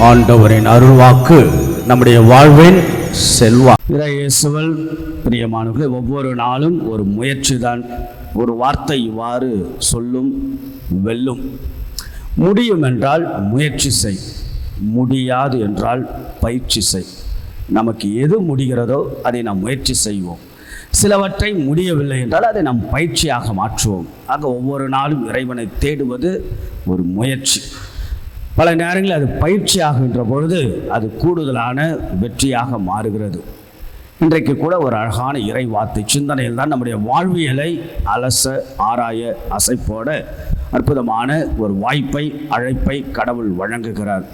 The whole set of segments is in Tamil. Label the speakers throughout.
Speaker 1: ஆண்டவரின் அருள்வாக்கு நம்முடைய வாழ்வின் செல்வா. இயேசுவல் பிரியமானவர்களே ஒவ்வொரு நாளும் ஒரு முயற்சி தான் ஒரு வார்த்தை இவ்வாறு சொல்லும் வெல்லும். முடியும் என்றால் முயற்சி செய். முடியாது என்றால் பயிற்சி செய். நமக்கு எது முடிகிறதோ அதை நாம் முயற்சி செய்வோம். சிலவற்றை முடியவில்லை என்றால் அதை நாம் பயிற்சியாக மாற்றுவோம். ஆக ஒவ்வொரு நாளும் இறைவனை தேடுவது ஒரு முயற்சி. பல நேரங்களில் அது பயிற்சியாகின்ற பொழுது அது கூடுதலான வெற்றியாக மாறுகிறது. இன்றைக்கு கூட ஒரு அழகான இறை வார்த்தை சிந்தனையில் தான் நம்முடைய வாழ்வியலை அலச ஆராய அசைப்போட அற்புதமான ஒரு வாய்ப்பை அழைப்பை கடவுள் வழங்குகிறார்.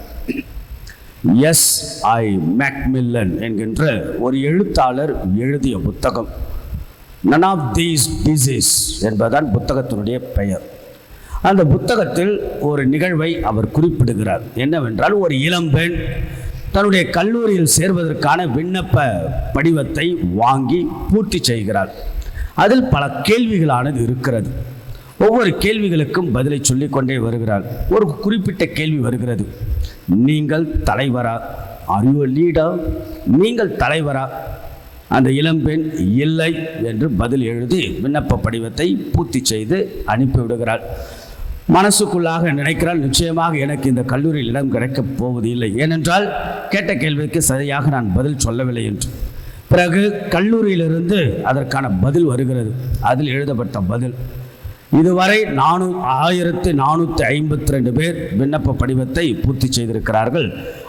Speaker 1: எஸ் ஐ மேக்மில்லன் என்கின்ற ஒரு எழுத்தாளர் எழுதிய புத்தகம் நன் ஆஃப் தீஸ் டிசீஸ் என்பதுதான் புத்தகத்தினுடைய பெயர். அந்த புத்தகத்தில் ஒரு நிகழ்வை அவர் குறிப்பிடுகிறார். என்னவென்றால் ஒரு இளம்பெண் தன்னுடைய கல்லூரியில் சேர்வதற்கான விண்ணப்ப படிவத்தை வாங்கி பூர்த்தி செய்கிறார் அதில் பல கேள்விகளானது இருக்கிறது. ஒவ்வொரு கேள்விகளுக்கும் பதிலை சொல்லிக்கொண்டே வருகிறார் ஒரு குறிப்பிட்ட கேள்வி வருகிறது. நீங்கள் தலைவரா? ஆர் யூ லீடர் நீங்கள் தலைவரா? அந்த இளம்பெண் இல்லை என்று பதில் எழுதி விண்ணப்ப படிவத்தை பூர்த்தி செய்து அனுப்பிவிடுகிறாள். மனசுக்குள்ளாக நினைக்கிறால் நிச்சயமாக எனக்கு இந்த கல்லூரியில் இடம் கிடைக்கப் போவது இல்லை ஏனென்றால் கேட்ட கேள்விக்கு சரியாக நான் பதில் சொல்லவில்லை என்று. பிறகு கல்லூரியிலிருந்து அதற்கான பதில் வருகிறது. அதில் எழுதப்பட்ட பதில் இதுவரை நானூ ஆயிரத்தி நானூற்றி ஐம்பத்தி ரெண்டு பேர் விண்ணப்ப படிவத்தை பூர்த்தி செய்திருக்கிறார்கள்.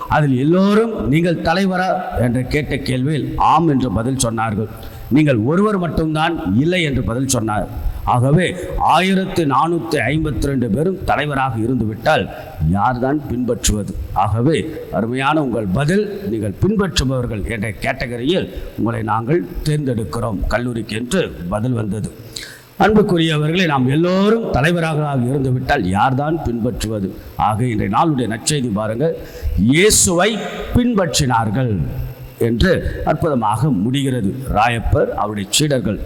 Speaker 1: அதில் எல்லோரும் நீங்கள் தலைவரா? என்று கேட்ட கேள்வியில் ஆம் என்று பதில் சொன்னார்கள். நீங்கள் ஒருவர் மட்டும்தான் இல்லை என்று பதில் சொன்னார். ஆகவே ஆயிரத்தி நானூற்றி ஐம்பத்தி ரெண்டு பேரும் தலைவராக இருந்துவிட்டால் யார்தான் பின்பற்றுவது? ஆகவே அருமையான உங்கள் பதில் நீங்கள் பின்பற்றுபவர்கள் என்ற கேட்டகரியில் உங்களை நாங்கள் தேர்ந்தெடுக்கிறோம். கல்லூரிக்கு என்று பதில் வந்தது. அன்புக்குரியவர்களை நாம் எல்லோரும் தலைவராக இருந்துவிட்டால் யார்தான் பின்பற்றுவது? ஆக இன்றைய நாளுடைய நற்செய்தி பாருங்கள். இயேசுவை பின்பற்றினார்கள் என்று அற்புதமாக முடிகிறது. ராயப்பர் அவருடைய சீடர்கள்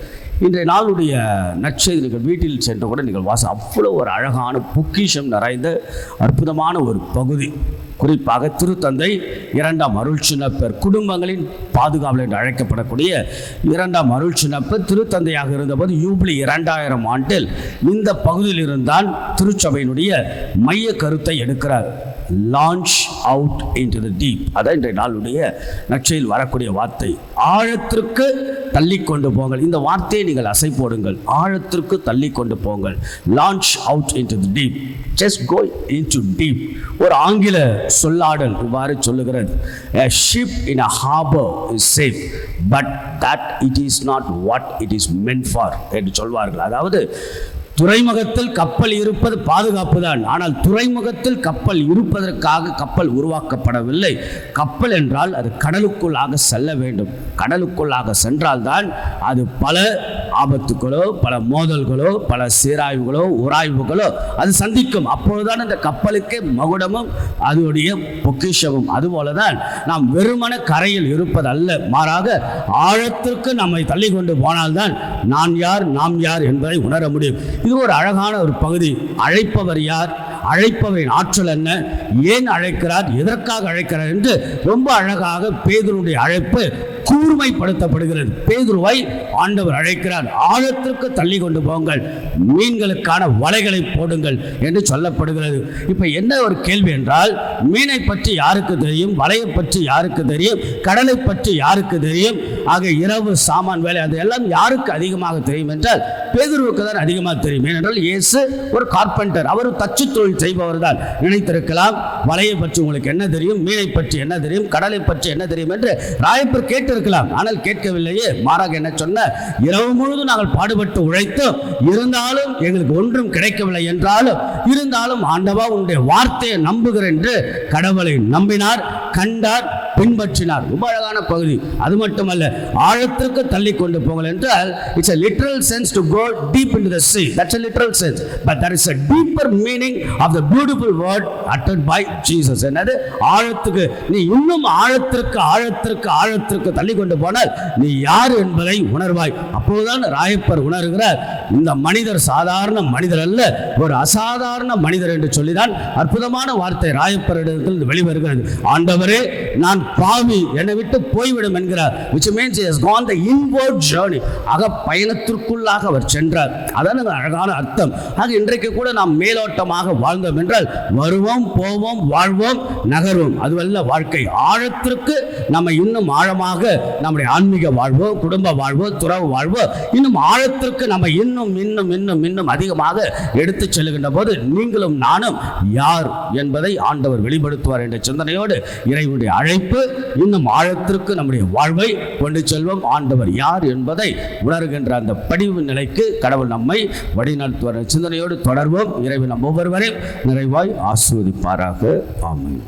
Speaker 1: இன்றைய நாளுடைய நற்செய்திகள் வீட்டில் சென்று கூட நீங்கள் வாச அவ்வளோ ஒரு அழகான பொக்கிஷம் நிறைந்த அற்புதமான ஒரு பகுதி. குறிப்பாக திருத்தந்தை இரண்டாம் அருள் சின்னப்பர் குடும்பங்களின் பாதுகாவல் என்று அழைக்கப்படக்கூடிய இரண்டாம் அருள் சின்னப்பர் திருத்தந்தையாக இருந்தபோது யூப்ளி இரண்டாயிரம் ஆண்டில் இந்த பகுதியில் இருந்தால் திருச்சபையினுடைய மைய கருத்தை எடுக்கிறார். Launch out into the deep அதான் இன்றைய நாளுடைய நச்சையில் வரக்கூடிய வார்த்தை. ஆழத்திற்கு தள்ளி கொண்டு போங்கள். இந்த வார்த்தையை நீங்கள் அசை போடுங்கள். ஆழத்திற்கு தள்ளி கொண்டு போங்கள். Launch out into the deep just go into deep ஒரு ஆங்கில சொல்லாடல் இவ்வாறு சொல்லுகிறது. A ship in a harbor is safe but that it is not what it is meant for என்று சொல்வார்கள். அதாவது துறைமுகத்தில் கப்பல் இருப்பது பாதுகாப்பு தான். ஆனால் துறைமுகத்தில் கப்பல் இருப்பதற்காக கப்பல் உருவாக்கப்படவில்லை. கப்பல் என்றால் அது கடலுக்குள்ளாக செல்ல வேண்டும். கடலுக்குள்ளாக சென்றால்தான் அது பல ஆபத்துகளோ பல மோதல்களோ பல சீராய்வுகளோ உராய்வுகளோ அது சந்திக்கும். அப்பொழுதுதான் அந்த கப்பலுக்கே மகுடமும் அதனுடைய பொக்கிஷமும். அதுபோல தான் நாம் வெறுமன கரையில் இருப்பது அல்ல மாறாக ஆழத்திற்கு நம்மை தள்ளி கொண்டு போனால்தான் நான் யார் நாம் யார் என்பதை உணர முடியும். இது ஒரு அழகான ஒரு பகுதி. அழைப்பவர் யார்? அழைப்பவரின் ஆற்றல் என்ன? ஏன் அழைக்கிறார்? எதற்காக அழைக்கிறார்? என்று ரொம்ப அழகாக பேதனுடைய அழைப்பு கூர்மைப்படுத்தப்படுகிறது. பேதுருவை ஆண்டவர் அழைக்கிறார். ஆழத்திற்கு தள்ளி கொண்டு போங்கள். மீன்களுக்கான வலைகளை போடுங்கள் என்று சொல்லப்படுகிறது. இப்போ என்ன ஒரு கேள்வி என்றால் மீனை பற்றி யாருக்கு தெரியும்? வலையை பற்றி யாருக்கு தெரியும்? கடலை பற்றி யாருக்கு தெரியும்? ஆக இரவு சாமான் வேலை அது எல்லாம் யாருக்கு அதிகமாக தெரியும் என்றால் பேதுருவுக்கு தான் அதிகமாக தெரியும். ஏனென்றால் இயேசு ஒரு கார்பெண்டர். அவர் தச்சு தொழில் செய்பவர் தான். நினைத்திருக்கலாம் வலையை பற்றி உங்களுக்கு என்ன தெரியும்? மீனை பற்றி என்ன தெரியும்? கடலை பற்றி என்ன தெரியும்? என்று ராயப்பர் கேட்டிருக்கலாம் ஆனால் கேட்கவில்லையே. மாறாக என்ன சொன்ன? இரவு முழுதும் நாங்கள் பாடுபட்டு உழைத்தோம் இருந்தாலும் எங்களுக்கு ஒன்றும் கிடைக்கவில்லை என்றாலும் இருந்தாலும் ஆண்டவா உன்னுடைய வார்த்தையை நம்புகிறேன் என்று கடவுளை நம்பினார் கண்டார் பின்பற்றினார். ரொம்ப அழகான பகுதி. அது மட்டுமல்ல ஆழத்திற்கு தள்ளி கொண்டு போங்கள் என்றால் it's a literal sense to go deep into the sea. That's a literal sense but there is a deeper meaning of the beautiful word attend by Jesus என்னது? ஆழத்துக்கு நீ இன்னும் ஆழத்திற்கு ஆழத்திற்கு ஆழத்திற்கு தள்ளி கொண்டு போனால் நீ யார் என்பதை உணர்வாய். அப்போதுதான் ராயப்பர் உணர்கிறார் இந்த மனிதர் சாதாரண மனிதர் அல்ல ஒரு அசாதாரண மனிதர் என்று சொல்லிதான் அற்புதமான வார்த்தை ராயப்பரிடத்தில் வெளிவருகிறது. ஆண்டவரே நான் பாவி என்னை விட்டு போய்விடும் என்கிறார் which means gone the gone the inward அக பயணத்திற்குள்ளாக அவர் சென்றார். அதான் அழகான அர்த்தம். ஆக இன்றைக்கு கூட நாம் மேலோட்டமாக வாழ்ந்தோம் என்றால் வருவோம் போவோம் வாழ்வோம் நகர்வோம். அதுவல்ல வாழ்க்கை ஆழத்திற்கு நம்ம இன்னும் ஆழமாக நம்முடைய ஆன்மீக வாழ்வோ குடும்ப வாழ்வோ துறவு வாழ்வோ இன்னும் ஆழத்திற்கு நம்ம இன்னும் இன்னும் இன்னும் இன்னும் அதிகமாக எடுத்துச் செல்லுகின்ற போது நீங்களும் நானும் யார் என்பதை ஆண்டவர் வெளிப்படுத்துவார் என்ற சிந்தனையோடு இறைவனுடைய அழைப்பு இன்னும் ஆழத்திற்கு நம்முடைய வாழ்வை கொண்டு செல்வோம். ஆண்டவர் யார் என்பதை உணர்கின்ற அந்த படிவு நிலைக்கு கடவுள் நம்மை வழிநடத்துவார் சிந்தனையோடு தொடர்வோம். இறைவன் நம் ஒவ்வொருவரையும் நிறைவாய் ஆஸ்வதிப்பாராக. ஆமென்.